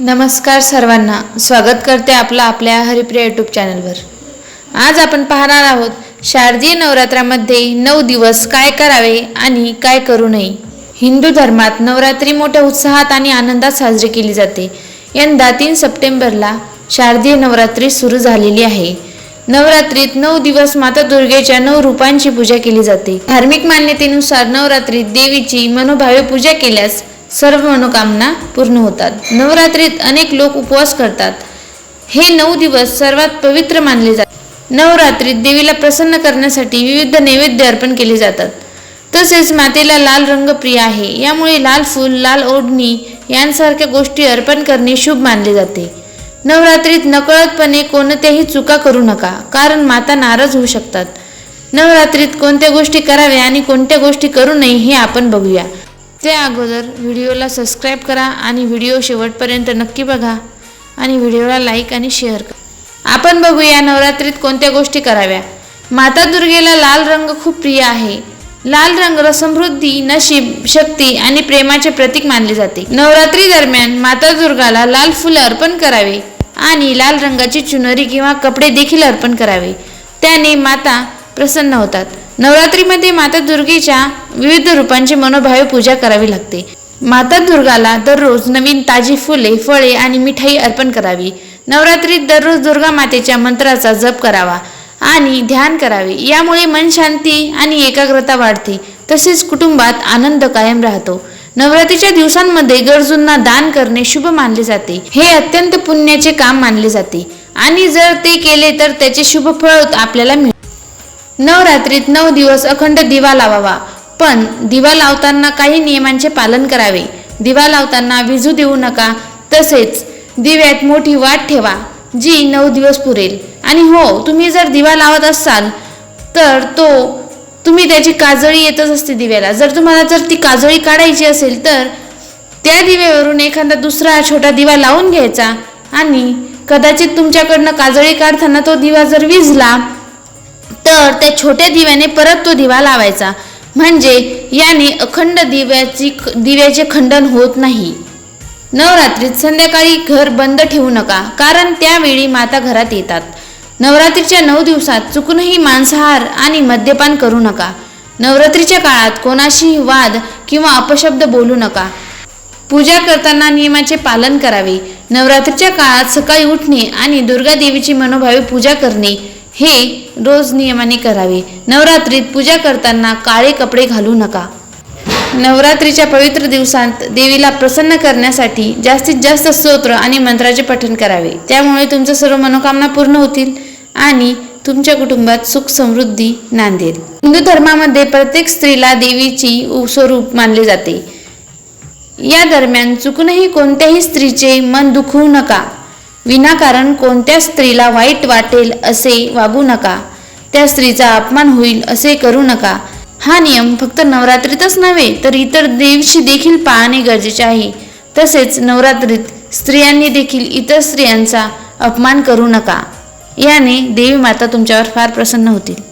नमस्कार सर्वांना. स्वागत करते आपलं आपल्या हरिप्रिया यूट्यूब चॅनलवर आज आपण पाहणार आहोत शारदीय नवरात्रामध्ये नऊ दिवस काय करावे आणि काय करू नये. हिंदू धर्मात नवरात्री मोठ्या उत्साहात आणि आनंदात साजरी केली जाते. यंदा तीन सप्टेंबरला शारदीय नवरात्री सुरू झालेली आहे. नवरात्रीत नऊ दिवस माता दुर्गेच्या नऊ रूपांची पूजा केली जाते. धार्मिक मान्यतेनुसार नवरात्रीत देवीची मनोभावे पूजा केल्यास सर्व मनोकामना पूर्ण होतात. नवरात्रीत अनेक लोक उपवास करतात. हे नऊ दिवस सर्वात पवित्र मानले जातात नवरात्रीत देवीला प्रसन्न करण्यासाठी विविध नैवेद्य अर्पण केले जातात. तसेच मातेला लाल रंग प्रिय आहे. यामुळे लाल फूल लाल ओढणी यांसारख्या गोष्टी अर्पण करणे शुभ मानले जाते. नवरात्रीत नकळतपणे कोणत्याही चुका करू नका कारण माता नाराज होऊ शकतात. नवरात्रीत कोणत्या गोष्टी कराव्या आणि कोणत्या गोष्टी करू नये हे आपण बघूया. त्या अगोदर व्हिडिओला सबस्क्राईब करा आणि व्हिडिओ शेवटपर्यंत नक्की बघा आणि व्हिडिओला लाईक आणि शेअर करा. आपण बघूया नवरात्रीत कोणत्या गोष्टी कराव्या. माता दुर्गेला लाल रंग खूप प्रिय आहे. लाल रंग समृद्धी नशीब शक्ती आणि प्रेमाचे प्रतीक मानले जाते. नवरात्री दरम्यान माता दुर्गाला लाल फुलं अर्पण करावे आणि लाल रंगाची चुनरी किंवा कपडे देखील अर्पण करावे. त्याने माता प्रसन्न होतात. नवरात्रीमध्ये माता दुर्गेच्या विविध रूपांची मनोभावे पूजा करावी लागते. माता दुर्गाला दररोज नवीन ताजी फुले फळे आणि मिठाई अर्पण करावी. नवरात्रीत दररोज दुर्गा मातेच्या मंत्राचा जप करावा आणि ध्यान करावे. यामुळे मन शांती आणि एकाग्रता वाढते. तसेच कुटुंबात आनंद कायम राहतो. नवरात्रीच्या दिवसांमध्ये गरजूंना दान करणे शुभ मानले जाते. हे अत्यंत पुण्याचे काम मानले जाते. आणि जर ते केले तर त्याचे शुभ फळ आपल्याला मिळते. नवरात्रीत नऊ दिवस अखंड दिवा लावावा. पण दिवा लावताना काही नियमांचे पालन करावे. दिवा लावताना विजू देऊ नका. तसेच दिव्यात मोठी वाट ठेवा जी नऊ दिवस पुरेल. आणि हो तुम्ही जर दिवा लावत असाल तर तो तुम्ही त्याची काजळी येतच असते दिव्याला. जर तुम्हाला जर ती काजळी काढायची असेल तर त्या दिव्यावरून एखादा दुसरा छोटा दिवा लावून घ्यायचा. आणि कदाचित तुमच्याकडनं काजळी काढताना तो दिवा जर विजला तर त्या छोट्या दिव्याने परत तो दिवा लावायचा. म्हणजे याने अखंड दिव्याची दिव्याचे खंडन होत नाही. नवरात्रीत संध्याकाळी घर बंद ठेवू नका कारण त्यावेळी माता घरात येतात. नवरात्रीच्या नऊ दिवसात चुकूनही मांसाहार आणि मद्यपान करू नका. नवरात्रीच्या काळात कोणाशी वाद किंवा अपशब्द बोलू नका. पूजा करताना नियमाचे पालन करावे. नवरात्रीच्या काळात सकाळी उठणे आणि दुर्गा देवीची मनोभावी पूजा करणे हे रोज नियमाने करावे. नवरात्रीत पूजा करताना काळे कपडे घालू नका. नवरात्रीच्या पवित्र दिवसांत देवीला प्रसन्न करण्यासाठी जास्तीत जास्त स्तोत्र आणि मंत्राचे पठण करावे. त्यामुळे तुमच्या सर्व मनोकामना पूर्ण होतील आणि तुमच्या कुटुंबात सुख समृद्धी नांदेल. हिंदू धर्मामध्ये प्रत्येक स्त्रीला देवीची स्वरूप मानले जाते. या दरम्यान चुकूनही कोणत्याही स्त्रीचे मन दुखवू नका. विनाकारण कोणत्या स्त्रीला वाईट वाटेल असे वागू नका. त्या स्त्रीचा अपमान होईल असे करू नका. हा नियम फक्त नवरात्रीतच नव्हे तर इतर दिवशी देखील पाळणे गरजेचे आहे. तसेच नवरात्रीत स्त्रियांनी देखील इतर स्त्रियांचा अपमान करू नका. याने देवी माता तुमच्यावर फार प्रसन्न होतील.